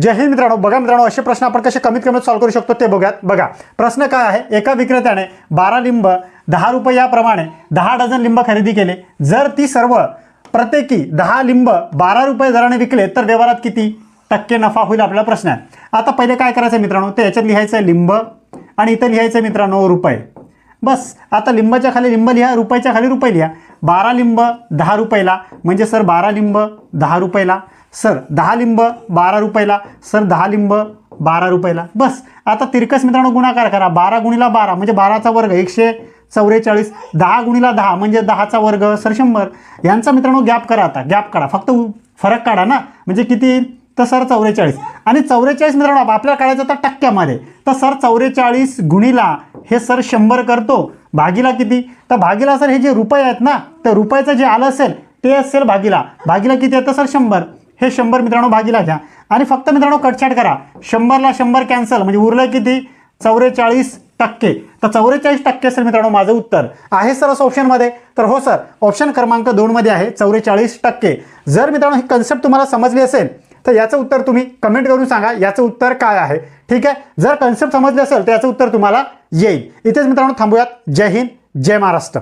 जय हिंद मित्रांनो बघा मित्रांनो असे प्रश्न आपण कसे कमीत कमीत सॉल्व्ह करू शकतो ते बघूयात. बघा प्रश्न काय आहे? एका विक्रेत्याने बारा लिंब दहा रुपये याप्रमाणे दहा डझन लिंब खरेदी केले. जर ती सर्व प्रत्येकी दहा लिंब बारा रुपये दराने विकले तर व्यवहारात किती? टक्के नफा होईल आपला प्रश्न आहे आता पहिले काय करायचं आहे मित्रांनो? ते याच्यात लिहायचं आहे लिंब आणि इथं लिहायचं मित्रांनो रुपये. बस आता लिंबाच्या खाली लिंब लिहा रुपयाच्या खाली रुपये लिहा. बारा लिंब दहा रुपयाला. म्हणजे सर बारा लिंब दहा रुपयाला. सर दहा लिंब बारा रुपयाला. सर दहा लिंब बारा रुपयाला. बस आता तिरकस मित्रांनो गुणाकार करा. बारा गुणीला बारा म्हणजे बाराचा वर्ग एकशे चौवेचाळीस दहा गुणीला दहा म्हणजे दहाचा वर्ग सर शंभर. यांचा मित्रांनो गॅप करा आता गॅप काढा. फक्त फरक काढा ना. म्हणजे किती येईल? तर सर चौवेचाळीस आणि चौवेचाळीस मित्रांनो आपल्याला काढायचं तर टक्क्यामध्ये. तर सर चौवेचाळीस गुणीला हे सर शंभर करतो. भागीला किती? तर भागीला सर हे जे रुपये आहेत ना तर रुपयाचं जे आलं असेल ते असेल भागीला. भागीला किती येतं सर शंभर. हे शंभर मित्रांनो भागीला घ्या. आणि फक्त मित्रांनो कटछाट करा. शंभरला शंभर कॅन्सल म्हणजे उरलं किती? चौवेचाळीस टक्के. तर चौवेचाळीस टक्के सर मित्रांनो माझं उत्तर आहे सर असं ऑप्शनमध्ये तर हो सर ऑप्शन क्रमांक दोनमध्ये आहे चौवेचाळीस टक्के. जर मित्रांनो ही कन्सेप्ट तुम्हाला समजली असेल तर याचं उत्तर तुम्ही कमेंट करून सांगा. याचं उत्तर काय आहे? ठीक आहे? जर कन्सेप्ट समजली असेल तर याचं उत्तर तुम्हाला येईल. इथेच मित्रांनो थांबूयात. जय हिंद जय महाराष्ट्र.